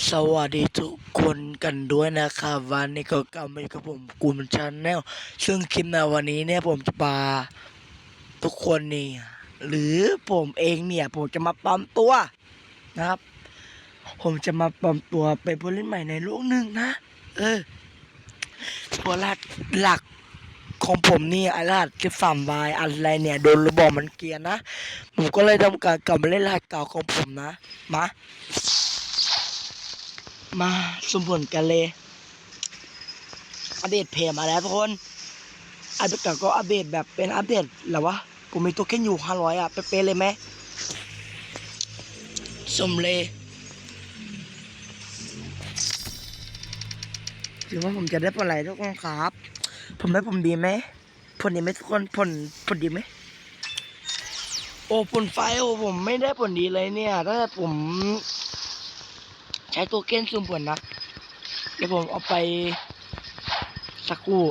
สวัสดีทุกคนกันด้วยนะครับวันนี้ก็กลับมาอยู่กับผมกูมชาแนลซึ่งคลิปในวันนี้เนี่ยผมจะพาทุกคนนี่หรือผมเองเนี่ย ผมจะมาปลอมตัวนะครับ ผมจะมาปลอมตัวเป็นผู้เล่นใหม่ในโลกหนึ่งนะ เออตัวหลักหลักของผมนี่ไอ้รหัสที่ฝ่ำวายอะไรเนี่ยโดนระบบมันเกลียนนะ ผมก็เลยทำการกลับมาเล่นรหัสเก่าของผมนะมา มาสมผลกันเลย อัปเดตเพจมาแล้วทุกคน อัปเดตเก่าก็อัปเดตแบบเป็นอัปเดตหรอวะ กูมีตัวแค่อยู่ห้าร้อยอะ เป๊ะเลยไหมสมเลยถือว่าผมจะได้ผลอะไรทุกคนครับ ผมได้ผมดีไหมผลดีไหมทุกคนผลผลดีไหมโอ้ผลไฟโอ้ผมไม่ได้ผลดีเลยเนี่ยถ้าผม ใช้ตัวเก้นซูมผลนะ เดี๋ยวผมเอาไปสักครู่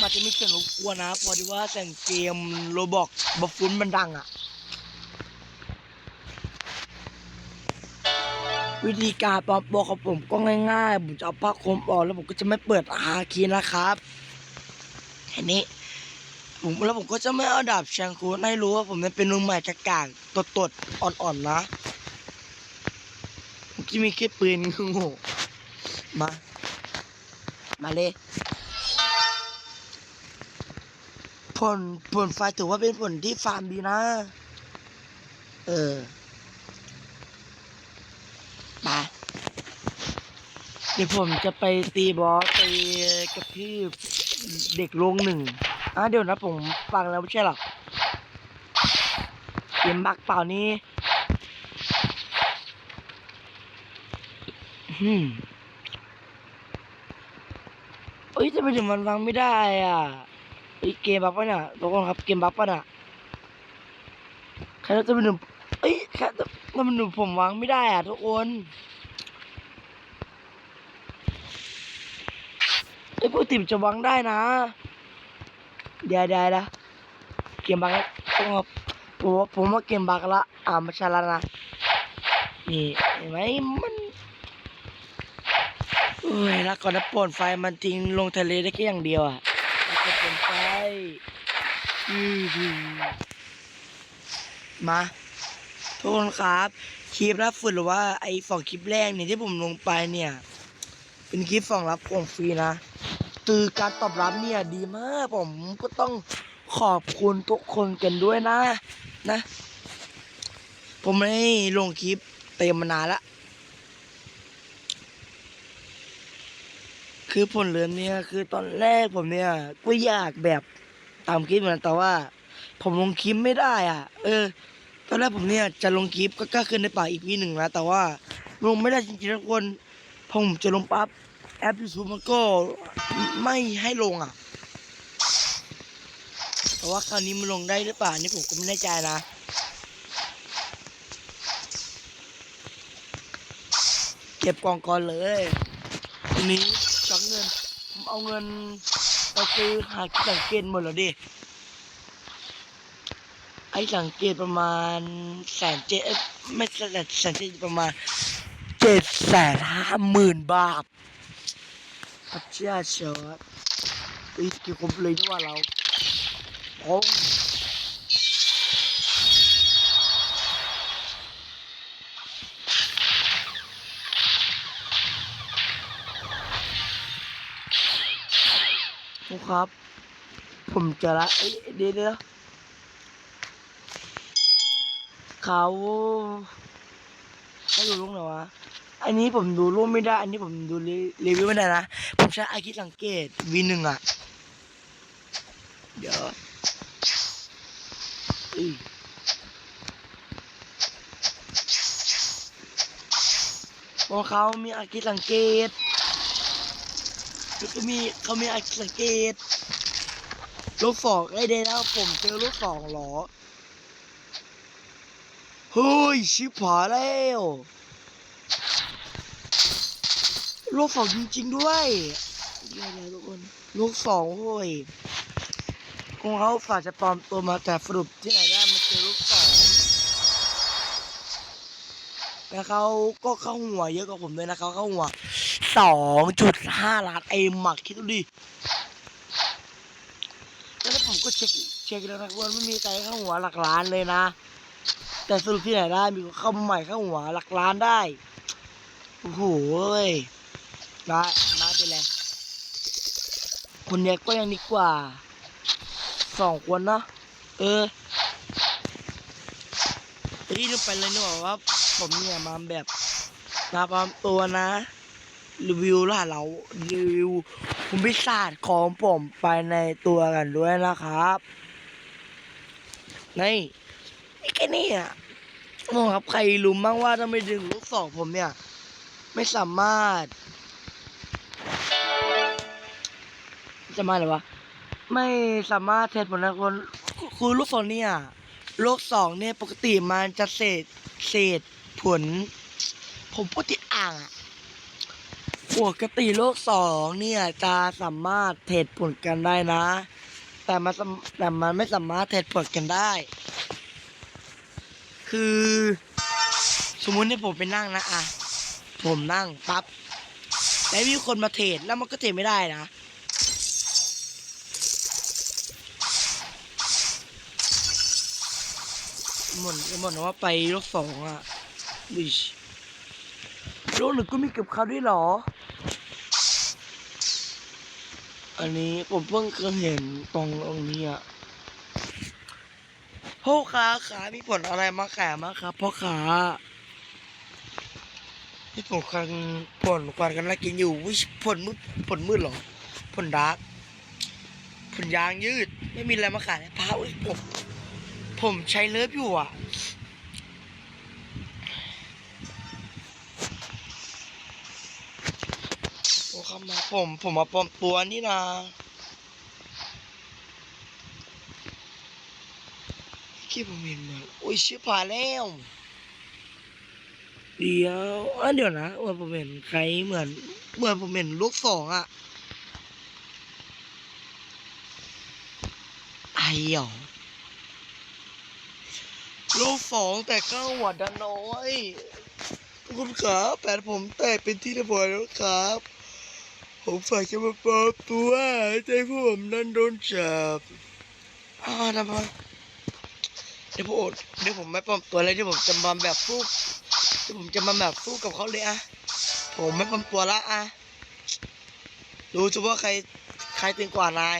มันจะมีเสียงรบกวนนะเพอดีว่าเสียงเกมโรบอกบัฟฟุนมันดังอะวิธีการปลอมตัวของผมก็ง่ายๆ ผมจะเอาผ้าคลุมออกแล้วผมก็จะไม่เปิดอาคีนะครับแค่นี้ผมแล้วผมก็จะไม่เอาดาบแชงคูนให้รู้ว่าผมเป็นนุ่มใหม่จากกากตดตดๆ อ่อนๆนะ ผมจะมีแค่ปืนโง่มา มาเลยผลผลไฟถือว่าเป็นผลที่ฟาร์มดีนะ เออมาเดี๋ยวผมจะไปตีบอสไปกับพี่เด็กโรงหนึ่งอะเดี๋ยวนะผมฟังแล้วไม่ใช่หรอเกมบักเปล่านี่ อืมเอ้ยจะไปถึงมันฟังไม่ได้อะเอ้ยเกมบักปะเนี่ยทุกคนครับเกมบักปะเนี่ยใครจะไปหนึ่งเอ้ยแค่จะไปหนึ่งผมวางไม่ได้อะทุกคนไอ้ยปกติมจะวางได้นะเดี๋ยวเดี๋ยวนะเกมบักแล้วผมว่าผมผมว่าเกมบักละอ่าม่ใช่และนะนี่เห็นไหมมัน เอ้ยแล้วก่อนนะปนไฟมันทิ้งลงทะเลได้แค่อย่างเดียวอะแล้วก็ปนไฟอือหือมาทุกคนครับคลิปรับฝึกหรือว่าไอ้สองคลิปแรกเนี่ยที่ผมลงไปเนี่ย เป็นคลิปสองรับของฟรีนะคือการตอบรับเนี่ยดีมากผมก็ต้องขอบคุณทุกคนกันด้วยนะ นะ ผมไม่ลงคลิปเต็มมานานละ คือผลเรือนเนี่ยคือตอนแรกผมเนี่ยก็อยากแบบตามคลิปเหมือนกันแต่ว่า ผมลงคลิปไม่ได้อะ เออ ตอนแรกผมเนี่ยจะลงคลิปก็กล้าขึ้นในป่าอีพีหนึ่งนะแต่ว่าลงไม่ได้จริงๆทุกคนผมจะลงปั๊บแอปยูทูบมันก็ไม่ให้ลงอะ แต่ว่าคราวนี้มันลงได้หรือเปล่านี่ผมก็ไม่แน่ใจนะเก็บกล่องก่อนเลยทีนี้ เอาเงินไปซื้อหาสังเกตหมดแล้วดิ ไอสังเกตประมาณแสนเจ็ดไม่แสนแสนเจ็ดประมาณเจ็ดแสนห้าหมื่นบาทพระเจ้าเชิดอีกกี่คนเลยนี่ว่าเราโอ้โห ครับ ผมเจะละเอ้ยเดี๋ยวเดี๋ยวเขาเขาอยู่ลุงหนวะอันนี้ผมดูรูปไม่ได้ อันนี้ผมดูรีรีวิวไม่ได้นะ ผมใช้ไอคิดสังเกตวีหนึ่งอะ เดี๋ยวอุ้ยเพราะเขามีอาคิดสังเกต เขามีเขามีอาคิดสังเกตลูกสองไอ้เดแล้วผมเจอลูกสองเหรอเฮ้ยชิบหายแล้วลูกสองจริง ๆ ด้วยเดี๋ยวเดี๋ยวทุกคนลูกสองโว้ยคงเขาฝากจะปลอมตัวมาแต่สรุปที่ไหนได้ แล้วเขาก็เข้าหัวเยอะกว่าผมด้วยนะเขาเข้าหัวสองจุดห้าล้านเอ็มอะคิดดูดิแล้วผมก็เช็คเช็คแล้วนะว่าไม่มีใครเข้าหัวหลักล้านเลยนะ แต่สรุปที่ไหนได้มีเข้ามาใหม่เข้าหัวหลักล้านได้โอ้โหเว้ยได้มาไปเลยคนเนี้ยก็ยังดีกว่าสองคนนะเออเฮ้ยลืมไปเลยนี่หว่าว่า ผมเนี่ยมาแบบมาปลอมตัวนะ รีวิวล่ะเรารีวิวภูมิศาสของผมไปในตัวกันด้วยนะครับนี่ไอ้แค่นี้อะมองครับใครรู้บ้างว่าถ้าไม่ดึงลูกศรผมเนี่ย ไม่สามารถ จะมาหรือวะไม่สามารถเทรดผลนะคนคือลูกศรเนี่ยโลกสองเนี่ยปกติมันจะเศษเศษ ผล ผมพูดติดอ่างอะปกติโลกสองเนี่ยจะสามารถเทรดผลกันได้นะ แต่มันแต่มันไม่สามารถเทรดผลกันได้ คือ สมมุติที่ผมไปนั่งนะอะผมนั่งปั๊บแล้วมีคนมาเทรดแล้วมันก็เทรดไม่ได้นะหมดหมดว่าไปโลกสองอะ บิชโลกหนึ่งก็มีเก็บเขาด้วยหรอ อันนี้ผมเพิ่งเคยเห็นตรงตรงนี้อะพ่อค้าขามีผลอะไรมาแขายมางครับพ่อค้าที่ผมคันผลควันกันละกินอยู่วิผลมืดผลมืดหรอผลดาร์กผลยางยืด ไม่มีอะไรมาขายพาอุ้ยผมผมใช้เลิฟอยู่อะ โอ้ครับมาผมผมมาปลอมตัวนี่นะที่ผมเห็นมาโอ้ยชื่อผ่าแล้วเดี๋ยวอะเดี๋ยวนะเหมือนผมเห็นใครเหมือน เหมือนผมเห็นลูกสองอะไอ้หรอลูกสองแต่ข้างหัวดันน้อยคุณขาแปดผมแตกเป็นที่เรียบร้อยแล้วครับ ผมฝากจะมาปลอมตัวใจพวกผมนั่นโดนจับอ่าทำไมเดี๋ยวผมเดี๋ยวผมไม่ปลอมตัวเลยเดี๋ยวผมจะมาแบบสู้เดี๋ยวผมจะมาแบบสู้กับเขาเลยอะผมไม่ปลอมตัวละอะดูจะว่าใครใครตึงกว่านาย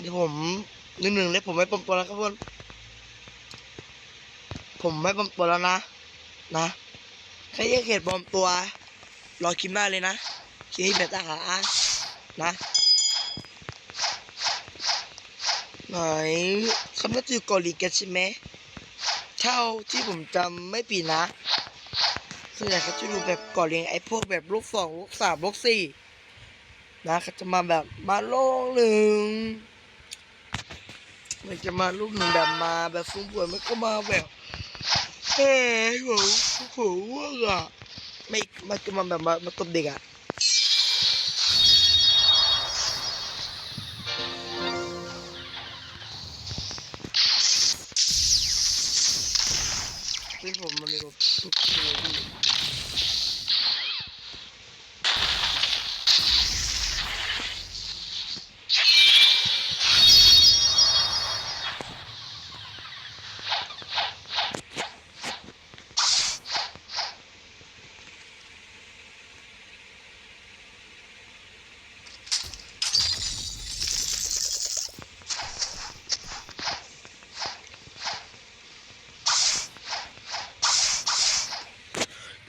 เดี๋ยวผมหนึ่งหนึ่งเลยผมไม่ปลอมตัวแล้วครับเพื่อนผมไม่ปลอมตัวแล้วนะ นะใครยังเห็นปลอมตัว รอคลิปหน้าเลยนะคลิปแบบตาหานะไหนคำนั้นคือเกาหลีกันใช่ไหมเท่าที่ผมจำไม่ผิดนะส่วนใหญ่เขาจะดูแบบกาหลีไอ้พวกแบบลูกสองลูกสามลูกสี่นะเขาจะมาแบบมาโลกหนึ่งมันจะมาลูกหนึ่งแบบมาแบบฟุ้งป่วยมันก็มาแบบเฮ้ยผมผมว่าอะ ไม่มันจะมาแบบมามาตบเด็กอะซึ่งผมมันเลยแบบ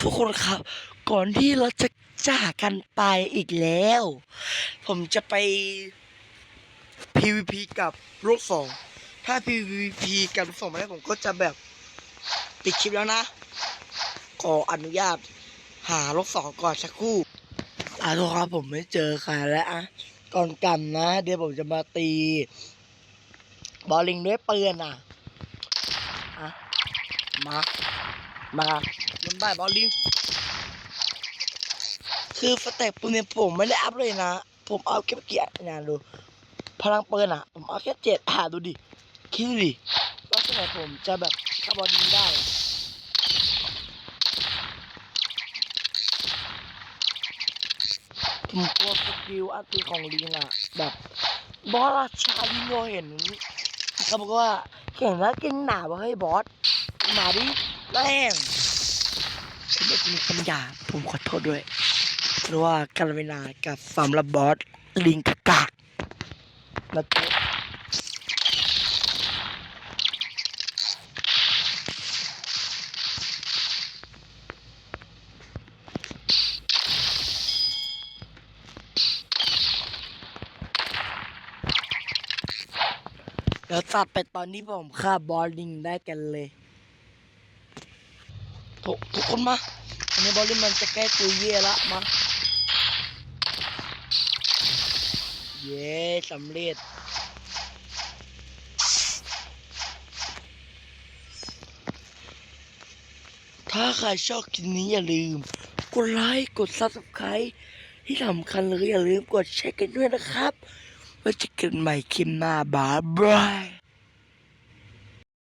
ทุกคนครับ ก่อนที่เราจะจากกันไปอีกแล้ว ผมจะไป PVP กับโลกสองถ้า PVP กับโลกสองไม่ได้ผมก็จะแบบปิดคลิปแล้วนะขออนุญาต หาโลกสองก่อนสักครู่อะทุกครับผมไม่เจอใครแล้วอะก่อนกันนะ เดี๋ยวผมจะมาตี บอลลิงด้วยปืนอะอะมา มา มันได้บอลลิงคือสเต็ปปืนเนี่ยผมไม่ได้อัพเลยนะ ผมเอาแค่เกียร์นะดู พลังเปิดอะ ผมเอาแค่เจ็ดอะดูดิ คิดดูดิว่าสมัยผมจะแบบขับบอลลิงได้ผมกลัวสกิลอัพตีของลีน่ะ แบบบอสราชาลิงโยเห็นเขาบอกว่าเห็งแล้วกินหนาวเฮ้ยบอสมาดิแรง ผมไม่มีคำหยาบผมขอโทษด้วย เพราะว่าการเวลากับสำหรับอสลิงกากากแล้วก็แล้วตัดไปตอนนี้ผมฆ่าบอสลิงได้กันเลย ทุกทุกคนมาอันนี้บอสลิงมันจะแก้ตัวเย่ละมาเย้สำเร็จถ้าใครชอบคลิปนี้อย่าลืม กดไลค์กด subscribe ที่สำคัญเลยอย่าลืมกดแชร์กันด้วยนะครับไว้เจอกันใหม่คลิปหน้าบายบาย